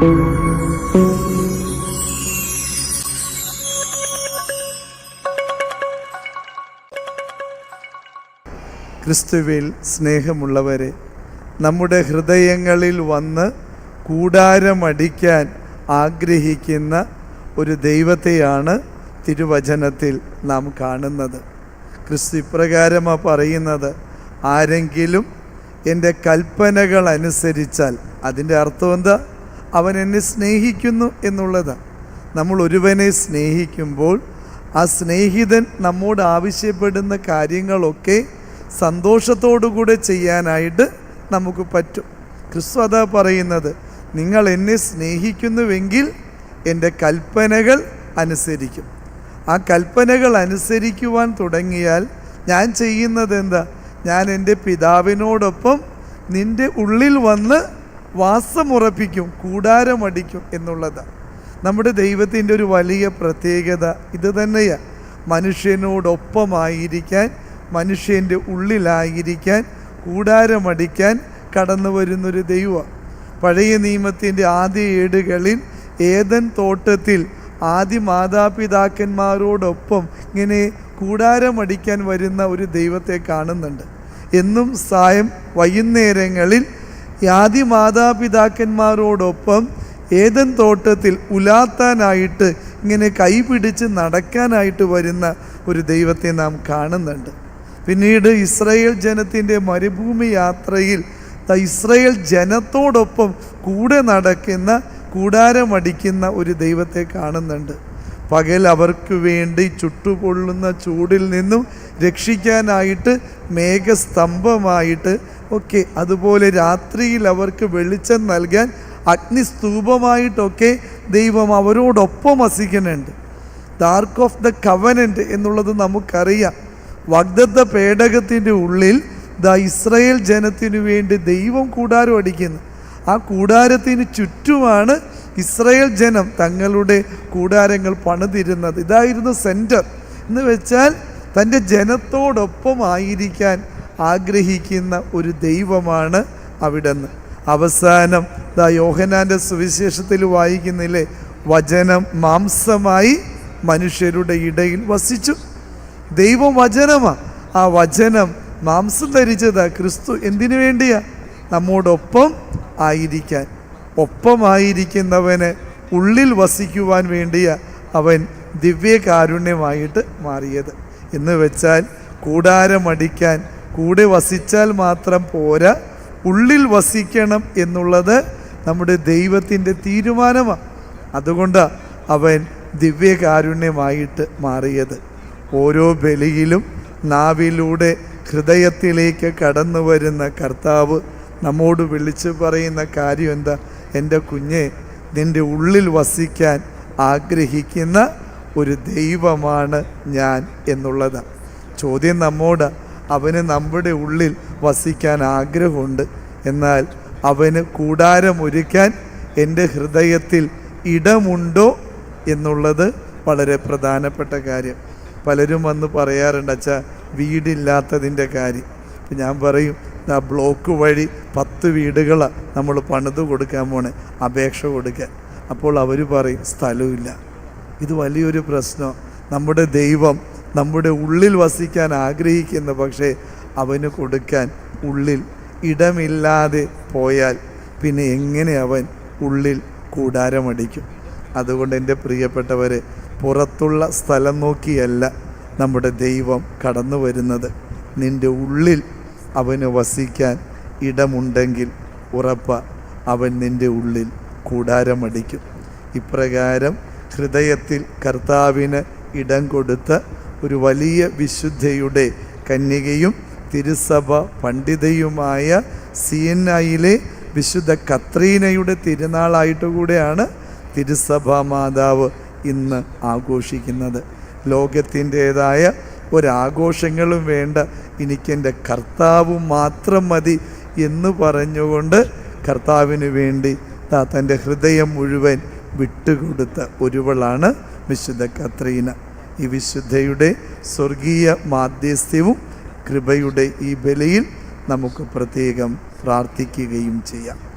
ക്രിസ്തുവിൽ സ്നേഹമുള്ളവരെ നമ്മുടെ ഹൃദയങ്ങളിൽ വന്ന് കൂടാരമടിക്കാൻ ആഗ്രഹിക്കുന്ന ഒരു ദൈവത്തെയാണ് തിരുവചനത്തിൽ നാം കാണുന്നത്. ക്രിസ്തു ഇപ്രകാരമാണ് പറയുന്നത് ആരെങ്കിലും എന്റെ കൽപ്പനകൾ അനുസരിച്ചാൽ അതിന്റെ അർത്ഥം എന്താ? അവൻ എന്നെ സ്നേഹിക്കുന്നു എന്നുള്ളത്. നമ്മൾ ഒരുവനെ സ്നേഹിക്കുമ്പോൾ ആ സ്നേഹിതൻ നമ്മോട് ആവശ്യപ്പെടുന്ന കാര്യങ്ങളൊക്കെ സന്തോഷത്തോടുകൂടെ ചെയ്യാനായിട്ട് നമുക്ക് പറ്റും. ക്രിസ്തു അതാ പറയുന്നത് നിങ്ങൾ എന്നെ സ്നേഹിക്കുന്നുവെങ്കിൽ എന്റെ കൽപ്പനകൾ അനുസരിക്കും. ആ കൽപ്പനകൾ അനുസരിക്കുവാൻ തുടങ്ങിയാൽ ഞാൻ ചെയ്യുന്നത് എന്താ? ഞാൻ എന്റെ പിതാവിനോടൊപ്പം നിന്റെ ഉള്ളിൽ വന്ന് വാസമുറപ്പിക്കും കൂടാരമടിക്കും എന്നുള്ളതാണ് നമ്മുടെ ദൈവത്തിന്റെ ഒരു വലിയ പ്രത്യേകത ഇത് തന്നെയാണ് മനുഷ്യനോടൊപ്പമായിരിക്കാൻ മനുഷ്യന്റെ ഉള്ളിലായിരിക്കാൻ കൂടാരമടിക്കാൻ കടന്നു വരുന്നൊരു ദൈവമാണ് പഴയ നിയമത്തിന്റെ ആദ്യ ഏടുകളിൽ ഏതൻ തോട്ടത്തിൽ ആദ്യ മാതാപിതാക്കന്മാരോടൊപ്പം ഇങ്ങനെ കൂടാരമടിക്കാൻ വരുന്ന ഒരു ദൈവത്തെ കാണുന്നുണ്ട്. എന്നും സായം വൈകുന്നേരങ്ങളിൽ ആദ്യ മാതാപിതാക്കന്മാരോടൊപ്പം ഏതൻ തോട്ടത്തിൽ ഉലാത്താനായിട്ട് ഇങ്ങനെ കൈപിടിച്ച് നടക്കാനായിട്ട് വരുന്ന ഒരു ദൈവത്തെ നാം കാണുന്നുണ്ട്. പിന്നീട് ഇസ്രയേൽ ജനത്തിന്റെ മരുഭൂമി യാത്രയിൽ ഇസ്രയേൽ ജനത്തോടൊപ്പം കൂടെ നടക്കുന്ന കൂടാരമടിക്കുന്ന ഒരു ദൈവത്തെ കാണുന്നുണ്ട്. പകൽ അവർക്ക് വേണ്ടി ചുട്ടുപൊള്ളുന്ന ചൂടിൽ നിന്നും രക്ഷിക്കാനായിട്ട് മേഘസ്തംഭമായിട്ട് ഒക്കെ അതുപോലെ രാത്രിയിൽ അവർക്ക് വെളിച്ചം നൽകാൻ അഗ്നിസ്തൂപമായിട്ടൊക്കെ ദൈവം അവരോടൊപ്പം വസിക്കുന്നുണ്ട്. The ark of the covenant എന്നുള്ളത് നമുക്കറിയാം. വഗ്ദത്ത പേടകത്തിന്റെ ഉള്ളിൽ ദ ഇസ്രയേൽ ജനത്തിനു വേണ്ടി ദൈവം കൂടാരം അടിക്കുന്നു. ആ കൂടാരത്തിന് ചുറ്റുമാണ് ഇസ്രയേൽ ജനം തങ്ങളുടെ കൂടാരങ്ങൾ പണിതിരുന്നത്. ഇതായിരുന്നു സെന്റർ. എന്ന് വെച്ചാൽ തന്റെ ജനത്തോടൊപ്പം ആയിരിക്കാൻ ആഗ്രഹിക്കുന്ന ഒരു ദൈവമാണ് അവിടുന്ന്. അവസാനം ദ യോഹനാന്റെ സുവിശേഷത്തിൽ വായിക്കുന്നില്ലേ? വചനം മാംസമായി മനുഷ്യരുടെ ഇടയിൽ വസിച്ചു. ദൈവം വചനമാണ് ആ വചനം മാംസം ധരിച്ചതാ. ക്രിസ്തു എന്തിനു വേണ്ടിയാ? നമ്മോടൊപ്പം ആയിരിക്കാൻ. ഒപ്പമായിരിക്കുന്നവന് ഉള്ളിൽ വസിക്കുവാൻ വേണ്ടിയാ അവൻ ദിവ്യകാരുണ്യമായിട്ട് മാറിയത്. എന്ന് വെച്ചാൽ കൂടാരമടിക്കാൻ കൂടെ വസിച്ചാൽ മാത്രം പോരാ. ഉള്ളിൽ വസിക്കണം എന്നുള്ളത് നമ്മുടെ ദൈവത്തിന്റെ തീരുമാനമാണ്. അതുകൊണ്ട് അവൻ ദിവ്യകാരുണ്യമായിട്ട് മാറിയത്. ഓരോ ബലിയിലും നാവിലൂടെ ഹൃദയത്തിലേക്ക് കടന്നു വരുന്ന കർത്താവ് നമ്മോട് വിളിച്ചു പറയുന്ന കാര്യം എന്താ? എന്റെ കുഞ്ഞെ നിന്റെ ഉള്ളിൽ വസിക്കാൻ ആഗ്രഹിക്കുന്ന ഒരു ദൈവമാണ് ഞാൻ എന്നുള്ളതാണ് ചോദ്യം നമ്മോട്. അവന് നമ്മുടെ ഉള്ളിൽ വസിക്കാൻ ആഗ്രഹമുണ്ട്. എന്നാൽ അവന് കൂടാരമൊരുക്കാൻ എന്റെ ഹൃദയത്തിൽ ഇടമുണ്ടോ എന്നുള്ളത് വളരെ പ്രധാനപ്പെട്ട കാര്യം. പലരും വന്ന് പറയാറുണ്ട് അച്ഛാ വീടില്ലാത്തതിന്റെ കാര്യം. ഇപ്പം ഞാൻ പറയും ആ ബ്ലോക്ക് വഴി പത്ത് വീടുകളാണ് നമ്മൾ പണിത് കൊടുക്കാൻ പോണേ അപേക്ഷ കൊടുക്കാൻ. അപ്പോൾ അവർ പറയും സ്ഥലമില്ല. ഇത് വലിയൊരു പ്രശ്നം. നമ്മുടെ ദൈവം നമ്മുടെ ഉള്ളിൽ വസിക്കാൻ ആഗ്രഹിക്കുന്ന പക്ഷേ അവന് കൊടുക്കാൻ ഉള്ളിൽ ഇടമില്ലാതെ പോയാൽ പിന്നെ എങ്ങനെ അവൻ ഉള്ളിൽ കൂടാരമടിക്കും? അതുകൊണ്ട് എന്റെ പ്രിയപ്പെട്ടവരെ പുറത്തുള്ള സ്ഥലം നോക്കിയല്ല നമ്മുടെ ദൈവം കടന്നു വരുന്നത്. നിന്റെ ഉള്ളിൽ അവന് വസിക്കാൻ ഇടമുണ്ടെങ്കിൽ ഉറപ്പ അവൻ നിന്റെ ഉള്ളിൽ കൂടാരമടിക്കും. ഇപ്രകാരം ഹൃദയത്തിൽ കർത്താവിന് ഇടം കൊടുത്ത ഒരു വലിയ വിശുദ്ധയുടെ കന്യകയും തിരുസഭ പണ്ഡിതയുമായ സിയന്നയിലെ വിശുദ്ധ കത്രീനയുടെ തിരുനാളായിട്ട് കൂടെയാണ് തിരുസഭാ മാതാവ് ഇന്ന് ആഘോഷിക്കുന്നത്. ലോകത്തിന്റേതായ ഒരാഘോഷങ്ങളും വേണ്ട. എനിക്കെന്റെ കർത്താവ് മാത്രം മതി എന്ന് പറഞ്ഞുകൊണ്ട് കർത്താവിന് വേണ്ടി താ തന്റെ ഹൃദയം മുഴുവൻ വിട്ടുകൊടുത്ത ഒരുവളാണ് വിശുദ്ധ കത്രീന. ഈ വിശുദ്ധയുടെ സ്വർഗീയ മാധ്യസ്ഥ്യവും കൃപയുടെ ഈ ബലയിൽ നമുക്ക് പ്രത്യേകം പ്രാർത്ഥിക്കുകയും ചെയ്യാം.